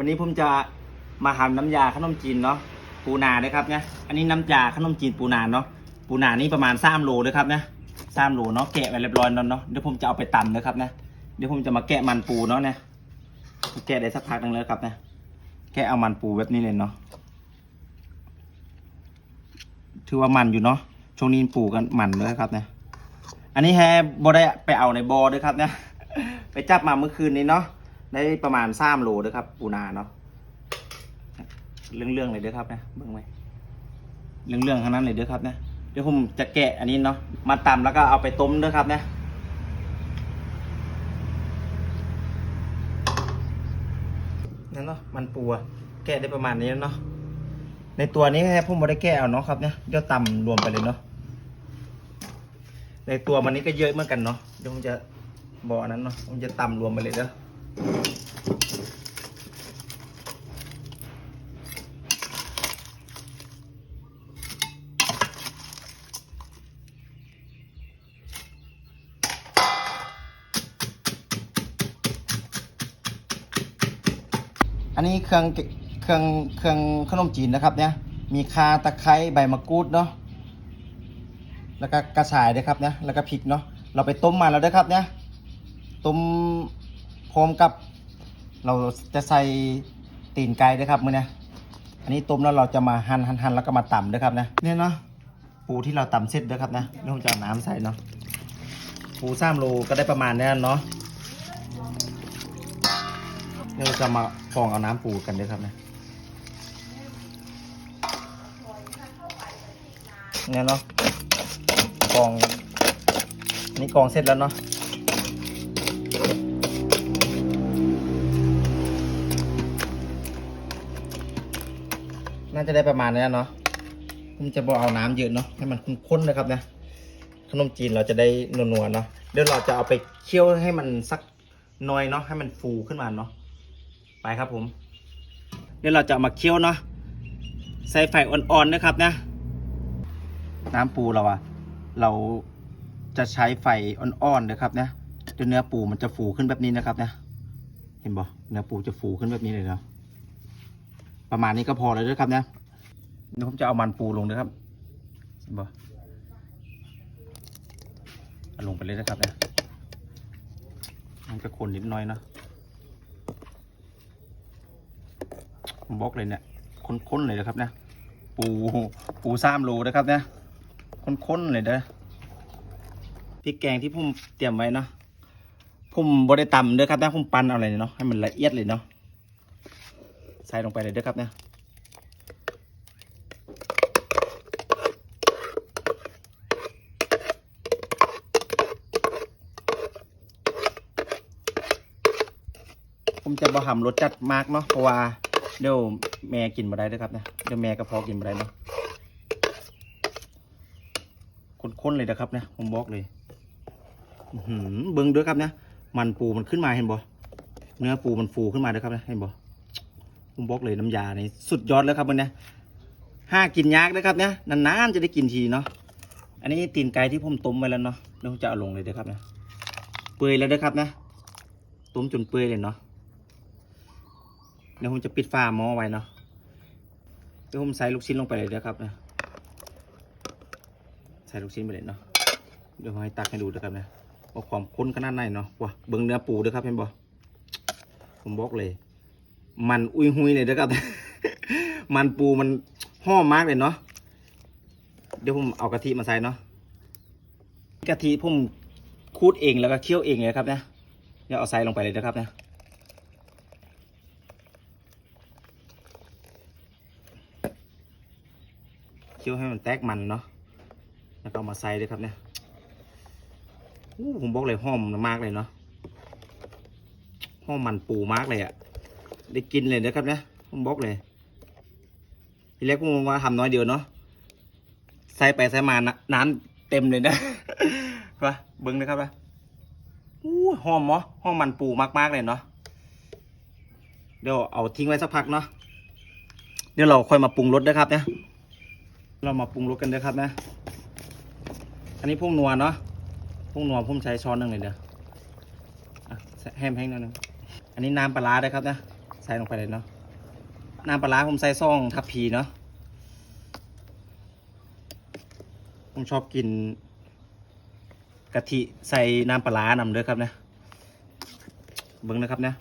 วันนี้ผมจะมาทำน้ำยาขนมจีนเนาะปูนาด้วยครับเนี่ยอันนี้น้ำยาขนมจีนปูนาเนาะปูนานี่ประมาณสามโลเลยครับเนี่ยสามโลเนาะแกะไว้เรียบร้อยแล้วเนาะเดี๋ยวผมจะเอาไปตำนะครับเนี่ยเดี๋ยวผมจะมาแกะมันปูเนาะเนี่ยแกะได้สักพักหนึงแล้วครับเนี่ยแกะเอามันปูแบบนี้เลยเนาะถือว่ามันอยู่เนาะช่วงนี้ปูกันมันเลยครับเนี่ยอันนี้แฮบอได้ไปเอาในบอด้วยครับเนี่ยไปจับมาเมื่อคืนนี้เนาะ ได้ประมาณสามโลด้วยครับ ปูนาเนาะเรื่องเรื่องๆเลยเด้อครับนะเบิ่งไว้เรื่องเรื่องๆทั้งนั้นเลยเด้อครับนะเดี๋ยวผมจะแกะอันนี้เนาะมาตำแล้วก็เอาไปต้มเด้อครับนะนั่นเนาะมันปูแกะได้ประมาณนี้แล้วเนาะในตัวนี้แค่ผมไม่ได้แกะเอาเนาะครับเนี่ยเดี๋ยวตำรวมไปเลยเนาะในตัวมันนี้ก็เยอะเหมือนกันเนาะเดี๋ยวผมจะบอกอันนั้นเนาะผมจะตำรวมไปเลยเด้อ อันนี้เครื่องเครื่องเครื่องขนมจีนนะครับเนี่ยมีคาตะไคร้ใบมะกรูดเนาะแล้วก็กระชายด้วยครับเนี่ยแล้วก็พริกเนาะเราไปต้มมาแล้วด้วยครับเนี่ยต้ม ร้อมกับ เราจะใส่ตีนไก่ด้วยครับมือเนี่ยอันนี้ต้มแล้วเราจะมาหั่นหั่นหั่นแล้วก็มาตำด้วยครับนะเนี่ยเนาะปูที่เราตำเสร็จด้วยครับนะนี่ผมจะเอาน้ำใส่เนาะปูสามโลก็ได้ประมาณนี้เนาะเดี๋ยวเราจะมาฟองเอาน้ำปูกันด้วยครับนะเนี่ยเนาะกองนี่กองเสร็จแล้วเนาะ น่าจะได้ประมาณนี้เนาะผมจะบอเอาน้ำเยอะเนาะให้มันข้นๆนะครับนะขนมจีนเราจะได้นัวๆเนาะเดี๋ยวเราจะเอาไปเคี่ยวให้มันสักหน้อยเนาะให้มันฟูขึ้นมาเนาะไปครับผมเดี๋ยวเราจะามาเคี่ยวเนาะใส่ไฟอ่อนๆนะครับนะ น้ำปูเราอะเราจะใช้ไฟอ่อนๆนะครับนะเดี๋ยวเนื้อปูมันจะฟูขึ้นแบบนี้นะครับนะ เห็นบ่เนื้อปูจะฟูขึ้นแบบนี้เลยเนาะ ประมาณนี้ก็พอแล้วด้วยครับนะเดี๋ยวผมจะเอามันปูลงนะครับบอลงไปเลยนะครับนะมันจะคนนิดหน้อยนะผมบอกเลยเนี่ยข้นๆเลยนะครับนะปูปูสามโลนะครับเนี่ยข้นๆเลยเด้อพริกแกงที่ผมเตรียมไว้เนาะผมบได้ตำเด้อครับนะผมปั้นเอาอะไรเนาะให้มันละเอียดเลยเนาะ ใส่ลงไปเลยเด้อครับเนี่ยผมจะบ่หำรสจัดมากเนาะเพราะว่าเดี๋ยวแม่กินมาได้ด้วยครับนะเดี๋ยวแม่กระเพาะกินมาได้เนาะข้นๆเลยนะครับนะผมบอกเลยเบิ้งด้วยครับนะมันปูมันขึ้นมาเห็นบ่เนื้อปูมันฟูขึ้นมาด้วยครับนะเห็นบ่ ผมบอกเลยน้ำยาในสุดยอดแล้วครับมันนี่ยห้ากินยากนะครับเนี่ยนานๆจะได้กินทีเนาะอันนี้ตีนไก่ที่ผมต้มไว้แล้วเนาะเดี๋ยวผมจะเอาลงเลยเด้อครับเนะเปื่อยแล้วเด้อครับนะต้มจนเปื่อยเลยเนาะเดี๋ยวผมจะปิดฝาหม้อไว้เนาะเดี๋ยวผมใส่ลูกชิ้นลงไปเลยนะครับเนะใส่ลูกชิ้นไปเลยเนาะเดี๋ยวผมให้ตักให้ดูนะครับเนะว่าความข้นขนาดไหนเนาะว้าเบิ้งเนื้อปูด้วยครับเห็นบ่ผมบอกเลย มันอุ้ยหุยเลยนะครับ มันปูมันหอมากเลยเนาะเดี๋ยวผมเอากะทิมาใส่เนาะกะทิผมคูดเองแล้วก็เคี่ยวเองเลยครับนะเดี๋ยวเอาใส่ลงไปเลยนะครับนะเคี่ยวให้มันแตกมันเนาะแล้วก็ามาใส่ด้วยครับเนี่ยผมบอกเลยหอมมากเลยเนาะหอมมันปูมากเลยอะ่ะ ได้กินเลยนะครับเนี่ยผมบอกเลยทีแรกผมว่าทำน้อยเดียวเนาะใส่ไปใส่มาน้ำเต็มเลยนะว่าเบิ้งนะครับว่าอู้หอมเนาะหอมมันปูมากๆเลยเนาะเดี๋ยวเอาทิ้งไว้สักพักเนาะเดี๋ยวเราค่อยมาปรุงรสนะครับเนี่ยเรามาปรุงรสกันนะครับนะ อันนี้พวกนัวเนาะพวกนัวผมใช้ช้อนหนึ่งเลยเด้ออะแห้มแห้งหนิดนึงอันนี้น้ำปลาร้าด้ครับนะ ส่ลงไปเลยเนาะน้ำปลาร้าผมใส่ซองทับพีเนาะผมชอบกินกะทิใส่น้ำปลาร้านำเด้อครับนะเบิ้งนะครับนะ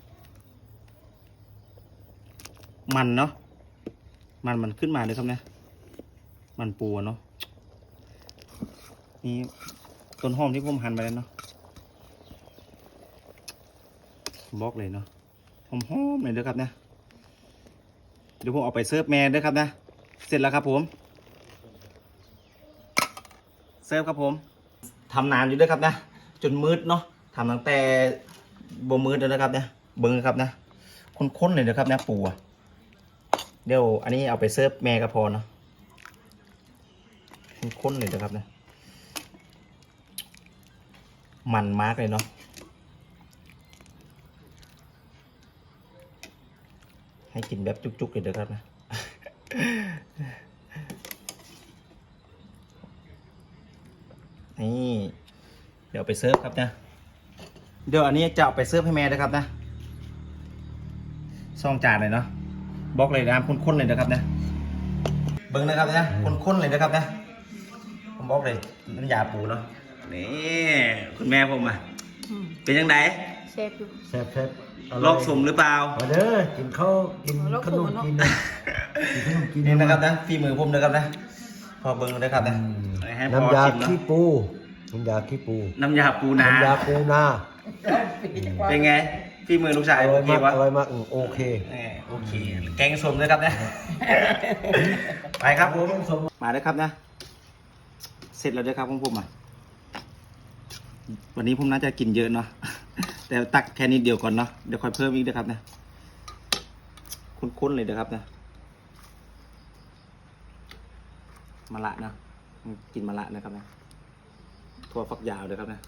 มันเนาะมันมันขึ้นมาเลยครับนะมันปูเนาะนี่ต้นหอมที่ผมหั่นไปแล้วเนาะบอกเลยเนาะ หอมๆเลยเด้อครับนะเดี๋ยวผมเอาไปเสิร์ฟแม่เด้อครับนะ เสร็จแล้วครับผมเสิร์ฟครับผมทำนานอยู่ด้วยครับนะ จนมืดเนาะทำตั้งแต่บ่มืดเลยนะครับเนี่ยเบิ้งครับนะข้นๆเลยนะครับนะปูอะเดี๋ยวอันนี้เอาไปเสิร์ฟแม่ก็พอเนาะข้นๆเลยนะครับนะ มันมากเลยเนาะ ให้กินแบบจุกๆเลยเด้อครับนะนี่เดี๋ยวไปเซิร์ฟครับนะ เดี๋ยวอันนี้จะเอาไปเซิร์ฟให้แม่นะครับนะซองจานเลยเนาะบล็อกเลยนะข้นๆเลยนะครับนะเบิ้งนะครับนะข้นๆเลยนะครับนะผมบล็อกเลยน้ำยาปูเนาะนี่คุณแม่ผมอะอืมเป็นยังไง เชฟอยู่แซ่บแซ่บร่ยลอกสมหรือเปล่า มาเด้อกินข้าวกินลอกขสนมมเนอะกินนะกินขนมกินนี่นะครับนะฝีมือผมนะครับนะ พอเบิ้งนะครับนะอืมให้พอน้ำยาชิมเนาะขี้ปูน้ำยาขี้ปูน้ำยาปูนา น้ำยาปูนาเป็นไงฝีมือลูกชายอโอร่อยเคมากวะอร่อยมากอืมโอเคแหมโอเค แกงส้มเลยครับนะ ไปครับผม มาเลยครับนะ เสร็จแล้วด้วยครับของผมอะ วันนี้ผมน่าจะกินเยอะเนาะ แต่ตักแค่นิดเดียวก่อนเนาะเดี๋ยวค่อยเพิ่มอีกนะครับนะข้นๆเลยนะครับนะมะละเนาะกินมะละนะครับนะถั่วฝักยาวเลยครับนะ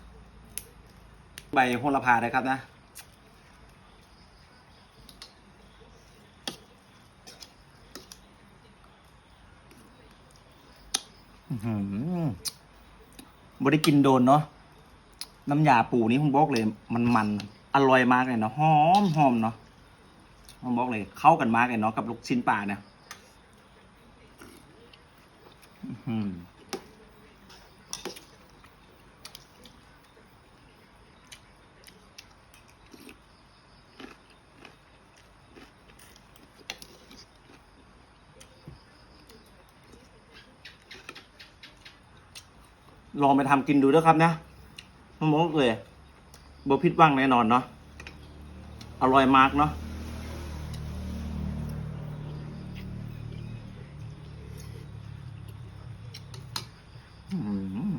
ใบโหระพาเลยครับนะอื้อหือบได้กินโดนเนาะ น้ำยาปูนี้ผมบอกเลย มันมันอร่อยมากเลยเนาะหอมหอมเนาะผมบอกเลย เข้ากันมากเลยเนาะกับลูกชิ้นปลาเนี่ยลองไปทำกินดูด้วยครับนะ มบอกเลยบ่ผิดว่างแน่นอนเนาะอร่อยมากเนาะอืม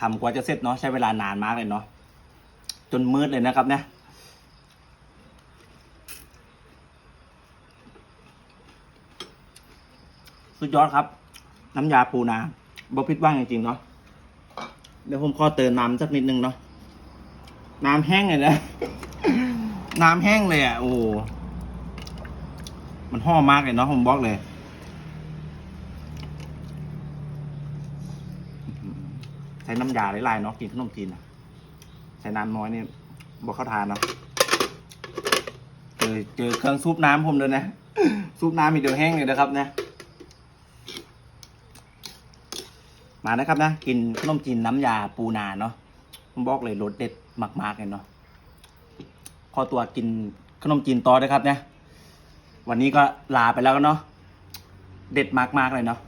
ทำกว่าจะเสร็จเนาะใช้เวลานานมากเลยเนาะจนมืดเลยนะครับเนี่ยสุดยอดครับ น้ำยาปูนาบอพิดว่างจริงๆเนาะเดี๋ยวผมขอเติมน้ำสักนิดนึงเนาะน้ำแห้งเลยนะน้ำแห้งเลยอะโอ้โหมันห่อมากเลยเนาะผมบอกเลย ใช้น้ำยาหลายๆเนาะกินขนมจีนอะใช้น้ำน้อยนี่บอกเข้าทานเนาะเจอเจอเครื่องซุปน้ำผมเลยนะซุปน้ำมีเดียวแห้งเลยนะครับนะมานะครับนะกินขนมจีนน้ำยาปูนาเนาะผมบอกเลยรสเด็ดมากๆเลยเนาะขอตัวกินขนมจีนต่อนะครับเนะวันนี้ก็ลาไปแล้วเนาะเด็ดมากๆเลยเนาะ